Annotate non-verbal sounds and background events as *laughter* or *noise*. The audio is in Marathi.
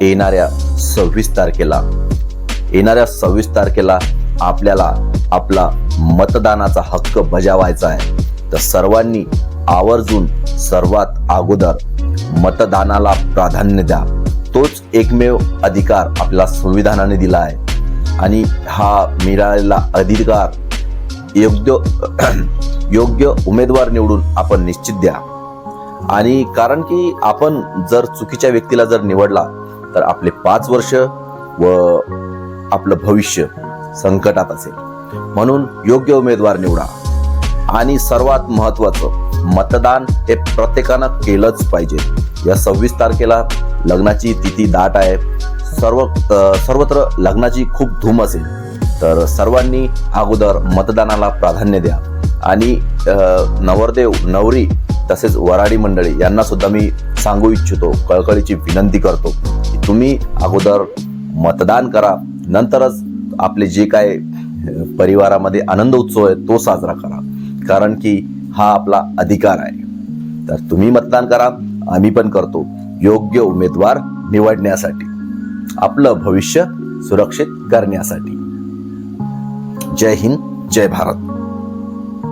येणाऱ्या सव्वीस तारखेला येणाऱ्या सव्वीस तारखेला आपल्याला आपला मतदानाचा हक्क बजावायचा आहे. तर सर्वांनी आवर्जून सर्वात अगोदर मतदानाला प्राधान्य द्या. तोच एकमेव अधिकार आपल्या संविधानाने दिला आहे. आणि हा मिळालेला अधिकार योग्य *clears throat* योग्य उमेदवार निवडून आपण निश्चित द्या. आणि कारण की आपण जर चुकीच्या व्यक्तीला जर निवडला तर आपले पाच वर्ष व आपलं भविष्य संकटात असेल. म्हणून योग्य उमेदवार निवडा. आणि सर्वात महत्त्वाचं मतदान हे प्रत्येकानं केलंच पाहिजे. या सव्वीस तारखेला लग्नाची तिथी दाट आहे. सर्व सर्वत्र लग्नाची खूप धूम असेल. तर सर्वांनी अगोदर मतदानाला प्राधान्य द्या. आणि नवरदेव नवरी तसेच वराडी मंडळी यांना सुद्धा मी सांगू इच्छितो कळकळीची विनंती करतो की तुम्ही अगोदर मतदान करा. नंतरच आपले जे काय परिवारामध्ये आनंद उत्सव आहे तो साजरा करा. कारण की हा आपला अधिकार आहे. तर तुम्ही मतदान करा आम्ही पण करतो. योग्य उमेदवार निवडण्यासाठी आपलं भविष्य सुरक्षित करण्यासाठी. जय हिंद जय भारत.